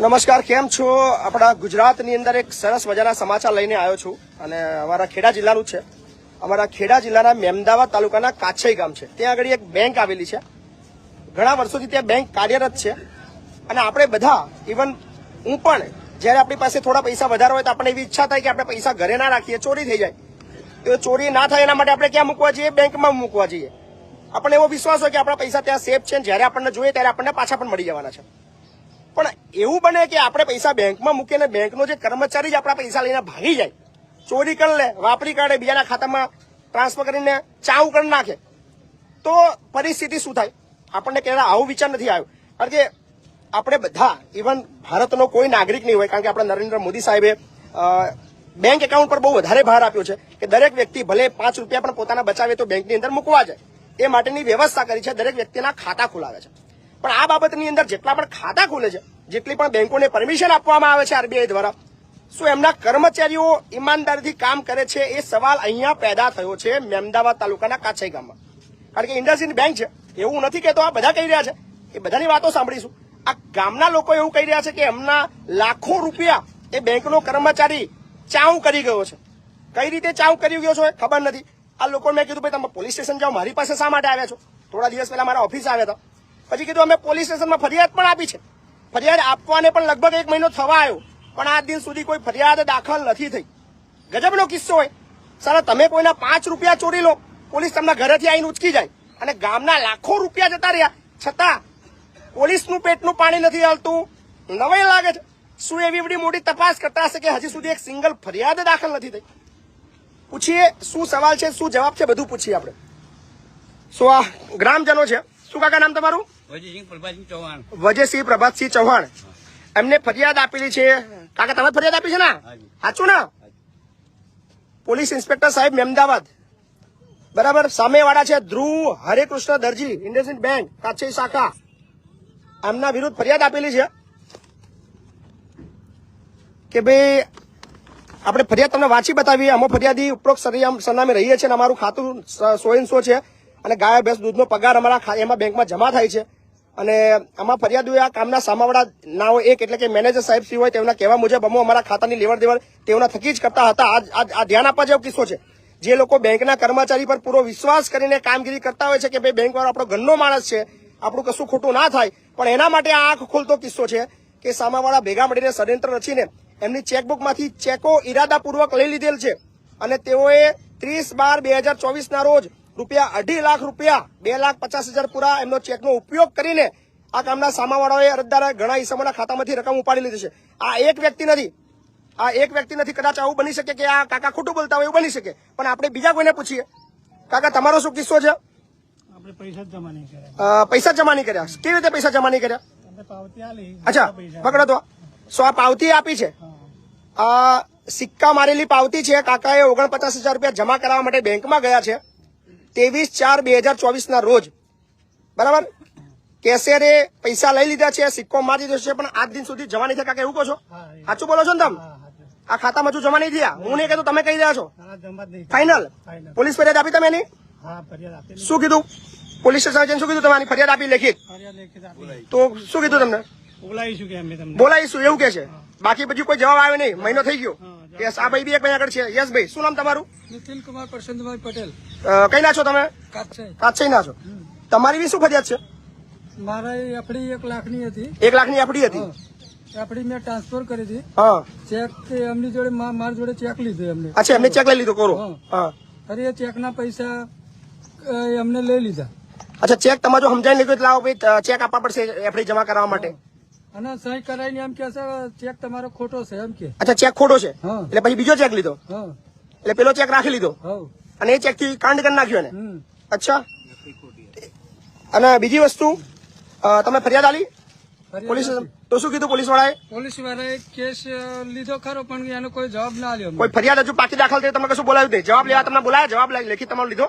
નમસ્કાર, કેમ છો? આપણા ગુજરાતની અંદર એક સરસ મજાના સમાચાર લઈને આવ્યો છું અને અમારા ખેડા જિલ્લાનું છે. અમારા ખેડા જિલ્લાના મેમદાવાદ તાલુકાના કાછઈ ગામ છે. ત્યાં આગળ એક બેંક આવેલી છે. ઘણા વર્ષોથી ત્યાં બેંક કાર્યરત છે. અને આપણે બધા ઇવન હું પણ, જ્યારે આપણી પાસે થોડા પૈસા વધારે હોય તો આપણે એવી ઈચ્છા થાય કે આપણે પૈસા ઘરે ના રાખીએ, ચોરી થઈ જાય. તો ચોરી ના થાય એના માટે આપણે ક્યાં મૂકવા જઈએ? બેંકમાં મૂકવા જઈએ. આપણને એવો વિશ્વાસ હોય કે આપણા પૈસા ત્યાં સેફ છે જ્યારે આપણને જોઈએ ત્યારે આપણને પાછા પણ મળી જવાના છે. પણ એવું બને કે આપણે પૈસા બેંકમાં મૂકીને બેંકનો જે કર્મચારી જ આપણા પૈસા લઈને ભાગી જાય, ચોરી કરી લે, વાપરી કાઢે, બીજાના ખાતામાં ટ્રાન્સફર કરીને ચાઉ કરી નાખે, તો પરિસ્થિતિ શું થાય? આપણને ક્યારે આવો વિચાર નથી આવ્યો. કારણ કે આપણે બધા ઇવન ભારતનો કોઈ નાગરિક નહીં હોય, કારણ કે આપણા નરેન્દ્ર મોદી સાહેબે બેંક એકાઉન્ટ પર બહુ વધારે ભાર આપ્યો છે કે દરેક વ્યક્તિ ભલે પાંચ રૂપિયા પણ પોતાના બચાવે તો બેંકની અંદર મૂકવા જાય. એ માટેની વ્યવસ્થા કરી છે, દરેક વ્યક્તિના ખાતા ખોલાવે છે. પણ આ બાબતની અંદર જેટલા પણ ખાતા ખુલે છે, જેટલી પણ બેંકોને પરમિશન આપવામાં આવે છે આરબીઆઈ દ્વારા, શું એમના કર્મચારીઓ ઈમાનદારીથી કામ કરે છે એ સવાલ અહીંયા પેદા થયો છે મેમદાવાદ તાલુકાના કાછાઈ ગામમાં. કારણ કે ઇન્ડસઇન્ડ બેંક છે, એવું નથી કહેતો, આ બધા કહી રહ્યા છે. એ બધાની વાતો સાંભળીશું. આ ગામના લોકો એવું કહી રહ્યા છે કે એમના લાખો રૂપિયા એ બેંકનો કર્મચારી ચાઉ કરી ગયો છે. કઈ રીતે ચાઉ કરી ગયો છો ખબર નથી. આ લોકો મેં કીધું, ભાઈ, તમે પોલીસ સ્ટેશન જાઓ, મારી પાસે શા માટે આવ્યા છો? થોડા દિવસ પહેલા મારા ઓફિસ આવ્યા હતા. પછી કીધું અમે પોલીસ સ્ટેશનમાં ફરિયાદ પણ આપી છે. ફરિયાદ આપવાને પણ લગભગ એક મહિનો થવા આવ્યો. પણ આજ દિન સુધી કોઈ ફરિયાદ દાખલ નથી થઈ. ગજબનો કિસ્સો હોય. સર તમે કોઈના પાંચ રૂપિયા ચોરી લો, પોલીસ તમને ઘરેથી આવીને ઉચકી જાય. અને ગામના લાખો રૂપિયા જતા રહ્યા. છતાં, પોલીસનું પેટનું પાણી નથી હાલતું. નવાઈ લાગે છે. શું એવી બધી મોટી તપાસ કરતા હશે કે હજી સુધી એક સિંગલ ફરિયાદ દાખલ નથી થઈ? પૂછીએ, શું સવાલ છે, શું જવાબ છે, બધું પૂછીએ આપણે. સો આ ગ્રામજનો છે. શું કાકા, નામ તમારું? વજીસિંહ પ્રભાતસિંહ ચૌહાણ. વજયસિંહ પ્રભાતસિંહ ચૌહાણ. એમને ફરિયાદ આપેલી છે. કાકા તમે ફરિયાદ આપી છે ને. સાચું ને? પોલીસ ઇન્સ્પેક્ટર સાહેબ મેમદાવાદ. બરાબર? સામેવાળા છે ધ્રુવ હરેકૃષ્ણ દરજી ઇન્ડસઇન્ડ બેંક કાચી શાખા. એમના વિરુદ્ધ ફરિયાદ આપેલી છે કે ભાઈ આપણે ફરિયાદ તમને વાંચી બતાવીએ. અમે ફરિયાદી ઉપરોક્ત સરનામ- રહીએ છીએ અને અમારું ખાતું સો સો છે અને ગાય ભેંસ દૂધનો પગાર અમારા એમાં બેંકમાં જમા થાય છે. અને આમાં ફરિયાદીઓ આ કામના સામાવાળા નાઓ એક એટલે કે મેનેજર સાહેબ શ્રી હોય, તેમના કહેવા મુજબ અમો અમારા ખાતાની લેવડ દેવડ તેઓના થકી જ કરતા હતા. આ આ- ધ્યાન આપવા જેવો કિસ્સો છે. જે લોકો બેંકના કર્મચારી પર પૂરો વિશ્વાસ કરીને કામગીરી કરતા હોય છે કે ભાઈ બેંક વાળો આપણો ઘરનો માણસ છે, આપણું કશું ખોટું ના થાય. પણ એના માટે આ આંખ ખોલતો કિસ્સો છે કે સામાવાળા ભેગા મળીને ષડયંત્ર રચીને એમની ચેકબુકમાંથી ચેકો ઈરાદાપૂર્વક લઈ લીધેલ છે. અને તેઓએ ત્રીસ બાર બે હજાર ચોવીસના રોજ રૂપિયા અઢી લાખ રૂપિયા બે લાખ પચાસ હજાર પૂરા એમનો ચેકનો ઉપયોગ કરીને આ કામના સામાવાળાઓએ અરજદારે ઘણા ઈસમોના ખાતામાંથી રકમ ઉપાડી લીધી છે. આ એક વ્યક્તિ નથી. આ એક વ્યક્તિ નથી કદાચ આવું બની શકે કે આ કાકા ખોટું બોલતા હોય એવું બની શકે. પણ આપણે બીજા કોઈને પૂછીએ. કાકા તમારો શું કિસ્સો છે? પૈસા જમા નહીં કર્યા. કેવી રીતે પૈસા જમા નહીં કર્યા? અચ્છા પકડો તો. સો આ પાવતી આપી છે? આ સિક્કા મારેલી પાવતી છે. કાકાએ ઓગણપચાસ હજાર રૂપિયા જમા કરાવવા માટે બેંકમાં ગયા છે. ત્રેવીસ ચાર બે હજાર ચોવીસ ના રોજ. બરાબર? કેસેરે પૈસા લઈ લીધા છે સિક્કો મારી દીધો છે પણ આજ દિન સુધી જવા નહીં થયા. કાકા એવું કહો છો? સાચું બોલો છો ને તમે. આ ખાતામાં હજુ જમા નહીં થયા. હું નહીં કહેતો તમે કહી રહ્યા છો. ફાઇનલ. પોલીસ ફરિયાદ આપી તમે એની? શું કીધું? પોલીસ સ્ટેશન શું કીધું તમારી? ફરિયાદ આપી લેખિત? તો શું કીધું તમને? બોલાવીશું કે બોલાવીશું એવું કે છે. બાકી બીજું કોઈ જવાબ આવ્યો નહીં. મહિનો થઈ ગયો. યસ આ ભાઈ બી એક ભાઈ આગળ છે. યસ ભાઈ શું નામ તમારું? નિતિન કુમાર પ્રશાંતભાઈ પટેલ. કઈ ના છો તમે? કાચે કાચઈ ના છો. તમારી બી શું ફરિયાદ છે? મારા એફડી એક લાખની હતી. એક લાખની એફડી હતી? એફડી મેં ટ્રાન્સફર કરી હતી. ચેક એમની જોડે મારી જોડે ચેક લીધો એમને. અચ્છા એમને ચેક લઈ લીધો કરો. અરે એ ચેકના પૈસા એમને લઈ લીધા. અચ્છા ચેક તમારે સમજાવી લીધું એટલે આવો ભાઈ ચેક આપવા પડશે એફડી જમા કરાવવા માટે. અને સહી કરાવીને એમ કે છે ચેક તમારો ખોટો છે એમ કે અચ્છા ચેક ખોટો છે? હા. એટલે પછી બીજો ચેક લીધો? હા. એટલે પેલો ચેક રાખી લીધો? હવ. અને એ ચેકથી કાંડ કરી નાખ્યો ને હમ. અચ્છા. અને બીજી વસ્તુ અ, તમે ફરિયાદ આલી ફરિયાદ પોલીસ તો શું કીધું પોલીસ વાળાએ પોલીસ વાળાએ કેસ અ, લીધો ખરો પણ એનો કોઈ જવાબ ના લ્યો કોઈ ફરિયાદ હજુ પાછી દાખલ થઈ તમે કશું બોલાવ્યું નહીં. જવાબ લેવા તમને બોલાયા? જવાબ લે- લેખિત તમારો લીધો?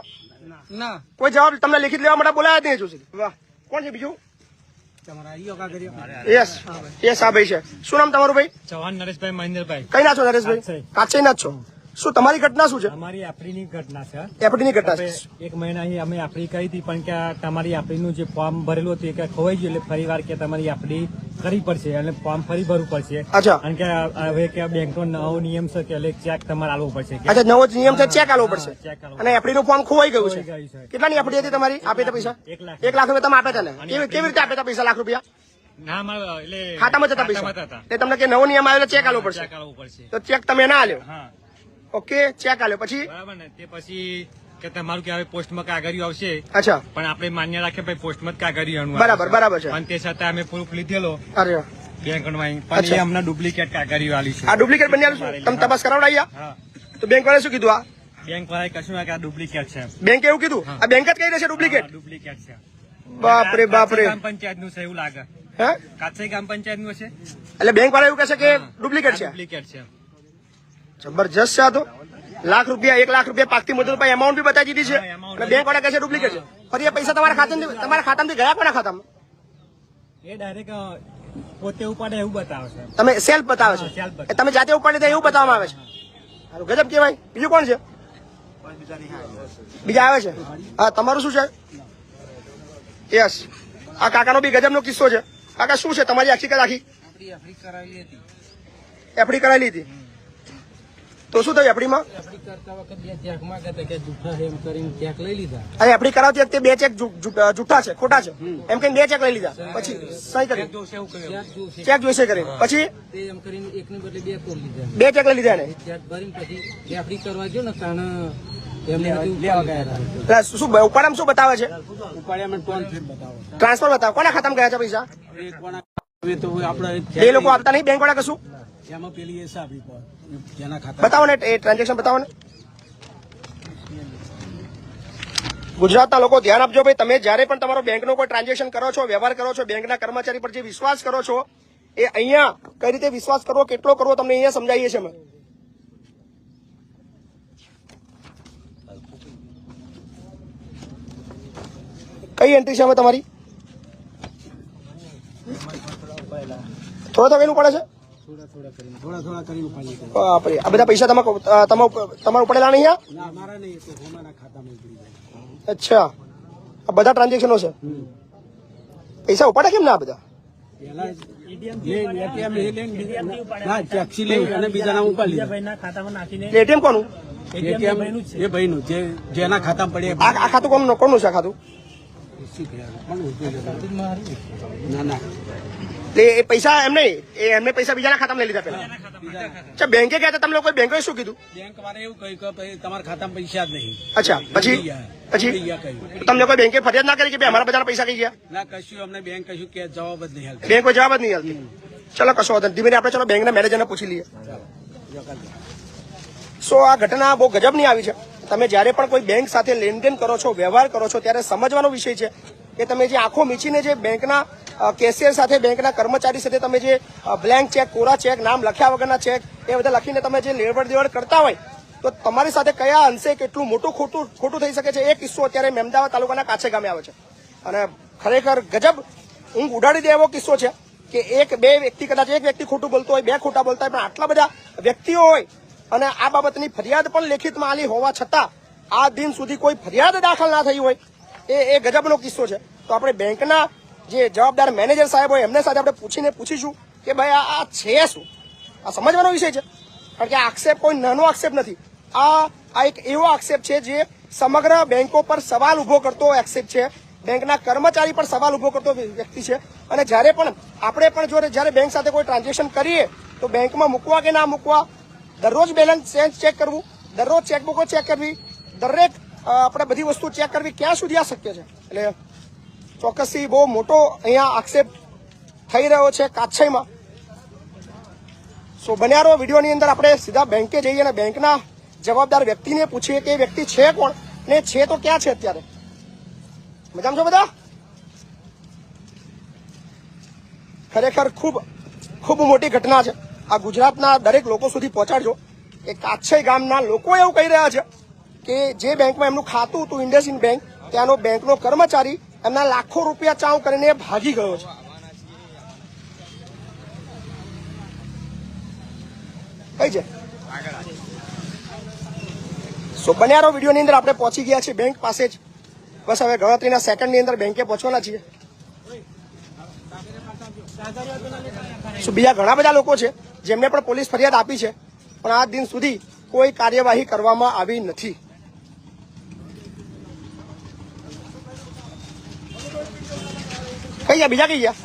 ના. કોઈ જવાબ તમને લેખિત લેવા માટે બોલાયા જ નહીં હજુ સુધી? વાહ. કોણ છે બીજું? યસ યસ હા ભાઈ છે. શું નામ તમારું ભાઈ? ચૌહાણ નરેશભાઈ મહેન્દ્રભાઈ. કઈ ના છો નરેશભાઈ? કાચે. ના જ છો. શું તમારી ઘટના શું છે? અમારી આપણીની ઘટના છે એફડી ની ઘટના છે. એક મહિના અહીં અમે એપ્રિલ કરી હતી પણ કે તમારી આપણીનું જે ફોર્મ ભરેલું હતું એ કે ખોવાઈ ગયું એટલે ફરી વાર કે તમારી એપ્રિલ કરવી પડશે અને ફોર્મ ફરી ભરવું પડશે. કારણ કે હવે કે બેંક નો નવો નિયમ છે કે ચેક તમારે આલવો પડશે અચ્છા નવો નિયમ છે ચેક આલવો પડશે. અને એફડી નું ફોર્મ ખોવાઈ ગયું છે. કેટલા. કેટલાની એફડી હતી તમારી? આપે તો પૈસા? એક લાખ. એક લાખ રૂપિયા તમે આપ્યા હતા કેવી રીતે આપ્યા પૈસા લાખ રૂપિયા? ખાતામાં જતા પૈસા. તમને કે નવો નિયમ આવેલો ચેક આલવો પડશે. તો ચેક તમે ના આલ્યો? ઓકે ચેક આલ્યો. પછી? બરાબર ને તે પછી કે તમારું કે હવે પોસ્ટમાં કાગળિયું આવશે? અચ્છા. પણ આપણે માન્ય રાખીએ ભાઈ પોસ્ટમાં જ કાગળિયું બરાબર, બરાબર છે. પણ તે છતાં અમે પ્રૂફ લીધેલો. અરે. બેંક પણ. એ અમને ડુપ્લિકેટ કાગળિયું આલી છે. આ ડુપ્લિકેટ બની આલું છું? તમે તપાસ કરાવડાવી હા. તો બેંક વાળા શું કીધું આ? બેંક વાળાએ કશું કે આ ડુપ્લિકેટ છે બેંકે એવું કીધું? આ બેંક જ કહી રહેશે ડુપ્લિકેટ ડુપ્લિકેટ છે. બાપરે બાપરે. બાપ ગ્રામ પંચાયતનું છે એવું લાગે. હે? કાચે ગ્રામ પંચાયતનું છે એટલે બેંક વાળા એવું કહે છે કે ડુપ્લિકેટ છે? ડુપ્લિકેટ છે. જબરજસ્ત છે આ તો. લાખ રૂપિયા એક લાખ રૂપિયા પાકતી મજૂર પર એમાઉન્ટ બી બતાવી દીધી છે. અને બેંક વાળા કહે છે ડુપ્લિકેટ છે ફરી એ પૈસા તમારા ખાતા તમારા ખાતામાંથી ગયા કોના ખાતામાં? એ ડાયરેક્ટ પોતે ઉપાડે એવું બતાવે છે. તમે સેલ્ફ બતાવે છે. તમે જાતે ઉપાડી દે એવું બતાવવામાં આવે છે. સારું ગજબ કહેવાય. બીજું કોણ છે? બીજા આવે છે? હા તમારું શું છે? યસ. આ કાકાનો બી ગજબનો કિસ્સો છે. કાકા શું છે? તમારી આખી એફડી કરાવેલી હતી. એફડી કરાયેલી હતી? તો શું થયું લીધા અરે એફડી કરાવતી વખતે બે ચેક જૂઠા છે, ખોટા છે. એમ કઈ બે ચેક લઈ લીધા. પછી સહી કરી. ચેક જોઈશે કરીને પછી? બે કરી ચેક લઈ લીધા ને શું ઉપાડામાં શું બતાવે છે? ટ્રાન્સફર બતાવો. કોના ખાતામાં ગયા છે પૈસા? આપણે એ લોકો આપતા નહીં બેંક વાળા કશું? એમાં પેલી એસ આપી પર જેના ખાતા બતાવો ને, એ ટ્રાન્ઝેક્શન બતાવો ને. ગુજરાતના લોકો ધ્યાન આપજો ભાઈ, તમે જ્યારે પણ તમારો બેંકનો કોઈ ટ્રાન્ઝેક્શન કરો છો, વ્યવહાર કરો છો, બેંકના કર્મચારી પર જે વિશ્વાસ કરો છો, એ અહીંયા કઈ રીતે વિશ્વાસ કરવો, કેટલો કરવો, તમને અહીંયા સમજાવીએ છીએ અમે. કઈ એન્ટ્રી છે અમે તમારી? થોડો થોડા એનું પડે છે. થોડા થોડા કરીને થોડા થોડા કરીને ઉપાડી લીધા બાપરે આ બધા પૈસા તમારા અ, તમારા ઉપર- નહીં આ? ના અમારા નહીં એ તો હોમાના ખાતામાં ઉપડી જાય. અચ્છા. આ બધા ટ્રાન્ઝેક્શનો છે? પૈસા ઉપાડે કેમ ના આ બધા? એટીએમ કોનું? એ ભાઈનું જે જેના ખાતામાં પડે આ ખાતું કોનું કોનું છે આ ખાતું? ના ના. એ પૈસા એમ નહીં એ એમને પૈસા બીજાના ખાતામાં લઈ લીધા પેલા અચ્છા બેંકે ગયા હતા તમે લોકો બેંકે શું કીધું? બેંક વાળા એવું કહ્યું કે તમારા ખાતામાં પૈસા જ નહીં. અચ્છા પછી? પછી? તમને કોઈ બેંકે ફરિયાદ ના કરી કે અમારા બધાના પૈસા કઈ ગયા? ના કશું અમને બેંક કશું કે જવાબ જ નહીં બેંક કોઈ જવાબ જ નહીં હાલતી. ચલો કશો વાંધો ધીમે આપણે ચલો બેંકના મેનેજરને પૂછી લઈએ. સો આ ઘટના બહુ ગજબની આવી છે. તમે જ્યારે પણ કોઈ બેંક સાથે લેનદેન કરો છો વ્યવહાર કરો છો ત્યારે સમજવાનો વિષય છે કે તમે જે આંખો મીચીને જે બેંકના કેશિયર સાથે બેંકના કર્મચારી સાથે તમે જે બ્લેન્ક ચેક કોરા ચેક નામ લખ્યા વગરના ચેક એ બધા લખીને તમે જે લેવડ દેવડ કરતા હોય, તો તમારી સાથે કયા અંશે કેટલું મોટું ખોટું ખોટું થઈ શકે છે એ કિસ્સો અત્યારે મહેમદાવાદ તાલુકાના કાછે ગામે આવે છે. અને ખરેખર ગજબ, ઊંઘ ઉડાડી દે એવો કિસ્સો છે કે એક, બે વ્યક્તિ કદાચ એક વ્યક્તિ ખોટું બોલતો હોય, બે ખોટા બોલતા હોય, પણ આટલા બધા વ્યક્તિઓ હોય, અને આ બાબતની ફરિયાદ પણ લેખિતમાં આલી હોવા છતાં, આ દિન સુધી કોઈ ફરિયાદ દાખલ ના થઈ હોય, એ એ ગજબનો કિસ્સો છે. તો આપણે બેંકના જે જવાબદાર મેનેજર સાહેબ હોય, એમને સાથે આપણે પૂછીને પૂછીશું કે ભાઈ આ છે શું? આ સમજવાનો વિષય છે. કારણ કે આક્ષેપ કોઈ નાનો આક્ષેપ નથી. આ આ એક એવો આક્ષેપ છે જે સમગ્ર બેંકો પર સવાલ ઊભો કરતો આક્ષેપ છે. બેંકના કર્મચારી પર સવાલ ઊભો કરતો વ્યક્તિ છે. અને જ્યારે પણ આપણે પણ જો જ્યારે બેંક સાથે કોઈ ટ્રાન્ઝેક્શન કરીએ, તો બેંકમાં મૂકવા કે ના મૂકવા, દરરોજ બેલેન્સ ચેક કરવું, દરરોજ ચેકબુકો ચેક કરવી, દરેક આપણે બધી વસ્તુ ચેક કરવી ક્યાં સુધી આ શક્ય છે? એટલે ચોક્કસથી બહુ મોટો અહીંયા આક્ષેપ થઈ રહ્યો છે કાછઈમાં સો બન્યા રહો, વિડીયોની અંદર આપણે સીધા બેંકે જઈએ અને બેંકના જવાબદાર વ્યક્તિને પૂછીએ કે એ વ્યક્તિ છે કોણ ને છે તો ક્યાં છે અત્યારે? મજામાં છો બધા? ખરેખર ખૂબ ખૂબ મોટી ઘટના છે. આ ગુજરાતના દરેક લોકો સુધી પહોંચાડજો. કે કાછઈ ગામના લોકો એવું કહી રહ્યા છે કે જે બેંકમાં એમનું ખાતું હતું, ઇન્ડસઇન્ડ બેંક, ત્યાંનો બેંકનો કર્મચારી એમના લાખો રૂપિયા ચાઉ કરીને ભાગી ગયો છે. કઈ છે? સો બન્યારો વિડીયોની અંદર આપણે પહોંચી ગયા છીએ બેંક પાસે જ. બસ હવે ગણતરીના સેકન્ડની અંદર બેંકે પહોંચવાના છીએ. શું બીજા ઘણા બધા લોકો છે, જેમને પણ પોલીસ ફરિયાદ આપી છે, પણ આ દિન સુધી કોઈ કાર્યવાહી કરવામાં આવી નથી. કઈ ગયા બીજા કઈ ગયા?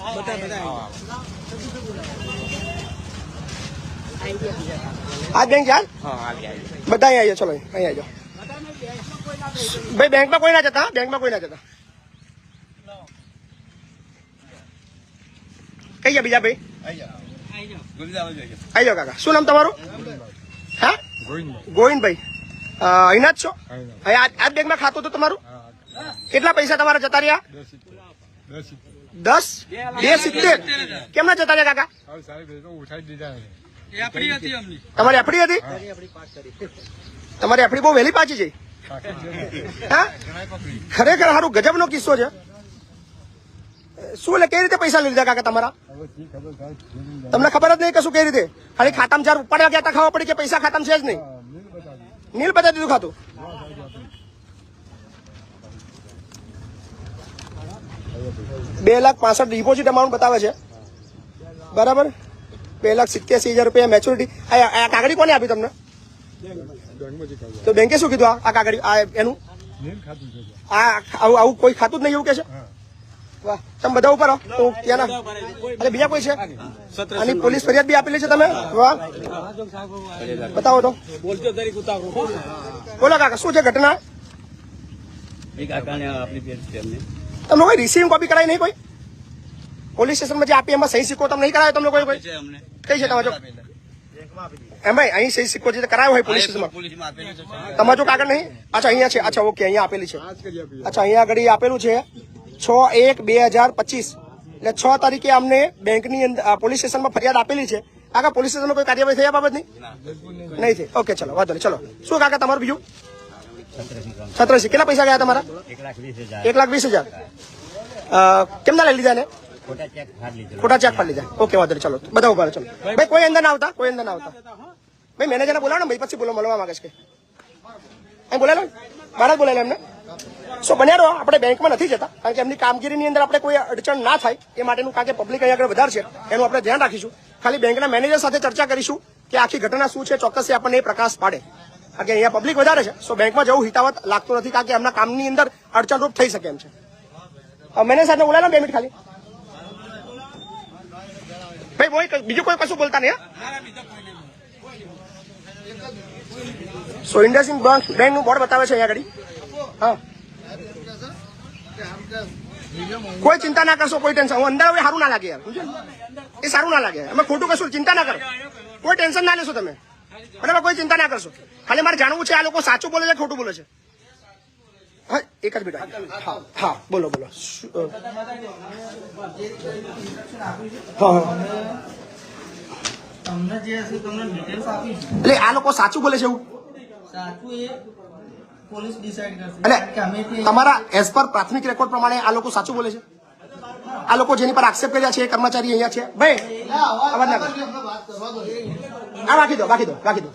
આ બેંક યાર? બધા અહીંયા ચલો અહીંયા જાઓ. ભાઈ બેંકમાં કોઈ ના જતા? બેંકમાં કોઈ ના જતા? કઈ ગયા બીજા ભાઈ? આવી જાઓ કાકા. શું નામ તમારું? હા? ગોવિંદભાઈ અહીંના જ છો? આ બેંકમાં ખાતું હતું તમારું? કેટલા પૈસા તમારા જતા રહ્યા? દસ? બે સિત્તેર? કેમ ના જતા રહ્યા કાકા? તમારી એફડી હતી? તમારી એફડી બહુ વહેલી પાછી છે. હા? ખરેખર સારું ગજબનો કિસ્સો છે. શું એટલે કઈ રીતે પૈસા લઈ લીધા કાકા તમારા? તમને ખબર જ નહીં કશું કઈ રીતે? ખાલી ખાતામાં ચાર ઉપાડ્યા ગયા તા ખબર પડી કે પૈસા ખાતામાં છે જ નહીં. નીલ બતાવી દીધું ખાતું. બે લાખ પાસઠ ડિપોઝિટ અમાઉન્ટ બતાવે છે. બરાબર? બે લાખ સિત્યાસી હજાર રૂપિયા મેચ્યોરિટી આ કાગળી કોને આપી તમને? તો બેંકે શું કીધું? આ કાગડી આ એનું? આ આવું કોઈ ખાતું જ નહીં એવું કે છે? વાહ, તમે બધા ઉપર તો ત્યાંના બીજા કોઈ છે? આની પોલીસ ફરિયાદ બી આપેલી છે તમે? વાહ. બતાવો તો. બોલો કાકા, શું છે ઘટના? તમને કોઈ રિસીવિંગ કોપી કરાય નહીં કોઈ? પોલીસ સ્ટેશનમાં જે આપી એમાં સહી સિક્કો તમને નહીં કરાયો તમને કોઈ કોઈ? છે અમને. કઈ છે તમારો એમાં અહીં સહી સિક્કો જે કરાયો હોય પોલીસ સ્ટેશનમાં તમારો કાગળ નહીં? અચ્છા અહીંયા છે. અચ્છા ઓકે અહીંયા આપેલી છે. અચ્છા અહીંયા આગળ આપેલું છે. છ એક બે હજાર પચીસ. એટલે છ તારીખે અમને બેંકની અંદર અ, પોલીસ સ્ટેશનમાં ફરિયાદ આપેલી છે. કાકા પોલીસ સ્ટેશનમાં કોઈ કાર્યવાહી થઈ આ બાબતની? નહીં થઈ. ઓકે ચલો વાંધો નહીં. ચલો. શું કાકા તમારું બીજું? સત્તરસી કેટલા પૈસા ગયા તમારા? એક લાખ વીસ હજાર. કેમના લઈ લીધા ને ખોટા ચેક ફાડી લીધો. ઓકે વાંધો ચલો. બધા ઊભા ચલો. ભાઈ કોઈ અંદર ના આવતા? કોઈ અંદર ના આવતા? ભાઈ મેનેજરને બોલાવો ને ભાઈ પછી બોલો મળવા માંગે છે અહીં બોલાયેલો મારા જ બોલાયેલા એમને? સો બન્યા રહો. આપણે બેંકમાં નથી જતા. કારણ કે એમની કામગીરીની અંદર આપણે કોઈ અડચણ ના થાય. એ માટેનું કારણ કે પબ્લિક અહીંયા આગળ વધારે છે. એનું આપણે ધ્યાન રાખીશું. ખાલી બેંકના મેનેજર સાથે ચર્ચા કરીશું કે આખી ઘટના શું છે ચોક્કસ આપણને એ પ્રકાશ પાડે. કારણ કે અહીંયા પબ્લિક વધારે છે. સો બેંકમાં જવું હિતાવત લાગતું નથી કારણ કે એમના કામની અંદર અડચણરૂપ થઈ શકે એમ છે. મેનેજર સાથે બોલાયેલો બે મિનિટ ખાલી. ભાઈ બીજું કોઈ કશું બોલતા નહીં? સો ઇન્ડસઇન્ડ બેંક બેંકનું બોર્ડ બતાવે છે અહીંયા આગળ. હા. કોઈ ચિંતા ના કરશો, કોઈ ટેન્શન હું અંદર હવે સારું ના લાગે યાર એ સારું ના લાગે. અમે ખોટું કશું ચિંતા ના કરો. કોઈ ટેન્શન ના લેશો તમે. બરાબર કોઈ ચિંતા ના કરશો. ખાલી મારે જાણવું છે આ લોકો સાચું બોલે છે ખોટું બોલે છે. હા એક જ બેટા હા હા બોલો બોલો. એટલે આ લોકો સાચું બોલે છે એવું? એટલે તમારા એઝ પર પ્રાથમિક રેકોર્ડ પ્રમાણે આ લોકો સાચું બોલે છે? આ લોકો જેની પર આક્ષેપ કર્યા છે એ કર્મચારી અહીંયા છે. ભાઈ અવાજ ના. રાખી દો રાખી દો રાખી દો.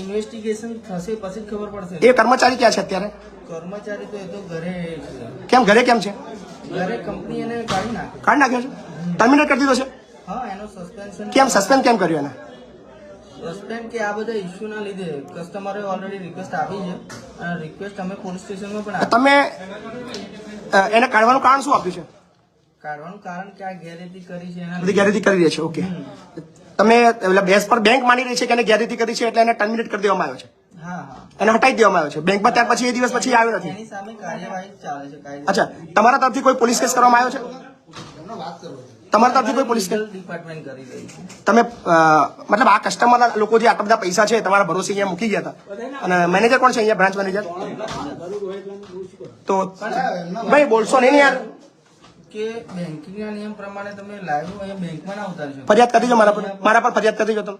ઇન્વેસ્ટિગેશન થશે પછી ખબર પડશે. એ કર્મચારી ક્યાં છે અત્યારે? કર્મચારી તો એ તો ઘરે કેમ ઘરે કેમ છે? ઘરે કંપની એને કાઢી નાખે. કાઢી નાખ્યો છે? ટર્મિનેટ કરી દીધો છે? હા એનો સસ્પેન્શન કેમ સસ્પેન્ડ કેમ કર્યું એને? સસ્પેન્ડ કે આ બધા ઇશ્યુના લીધે કસ્ટમરે ઓલરેડી રિક્વેસ્ટ આપી છે. અને રિક્વેસ્ટ અમે પોલીસ સ્ટેશનમાં પણ તમે એને કાઢવાનું કારણ શું આપ્યું છે? કાઢવાનું કારણ કે આ ગેરરીતિ કરી છે એના બધી ગેરરીતિ કરી રહી છે ઓકે. તમે એટલે બેસ પર બેંક માની રહી છે કે એને ગેરરીતિ કરી છે એટલે એને ટર્મિનેટ કરી દેવામાં આવ્યો છે? હા હા. એને હટાઈ દેવામાં આવ્યો છે? બેંકમાં ત્યાર પછી એ દિવસ પછી આવ્યો નથી? એની સામે કાર્યવાહી ચાલે છે કાયદે અચ્છા તમારા તરફથી કોઈ પોલીસ કેસ કરવામાં આવ્યો છે? તમારા તરફથી કોઈ પોલીસ ડિપાર્ટમેન્ટ કરી રહી છે. તમે મતલબ આ કસ્ટમર લોકો જે આટલા બધા પૈસા છે તમારા ભરોસે અહીંયા મૂકી ગયા હતા. અને મેનેજર કોણ છે અહીંયા બ્રાન્ચ મેનેજર તો ભાઈ બોલશો નહીં યાર. કે બેન્કિંગના નિયમ પ્રમાણે તમે લાઈવ અહીંયા બેંકમાં ના ઉતારી ફરિયાદ કરી દો મારા પર. મારા પર ફરિયાદ કરી દો તમે.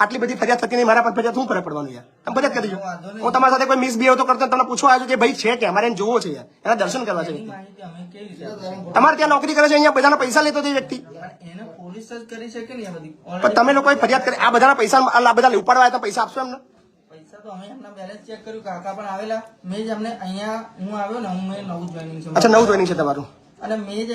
આટલી બધી ફરિયાદ થતી નહીં મારા પર ફરિયાદ શું ફરક પડવાનું યાર? તમે ફરિયાદ કરી દો હું તમારા સાથે કોઈ મિસબિહેવ તો કરતો તમને પૂછવા આવ્યો કે ભાઈ છે કે અમારે એને જોવો છે યાર. એના દર્શન કરવા છે? તમારે ત્યાં નોકરી કરે છે અહીંયા બધાના પૈસા લેતો તે વ્યક્તિ. તમે લોકો ફરિયાદ કરી આ બધાના પૈસા આ બધા ઉપાડવા તો પૈસા આપશો એમને? તો અમે એમના બેલેન્સ ચેક કર્યું કાકા પણ આવેલા. મેં જ અમને અહીંયા હું આવ્યો ને હું મેં નવું જોઈનિંગ છે અચ્છા નવું જોઈનિંગ છે તમારું. અને મેં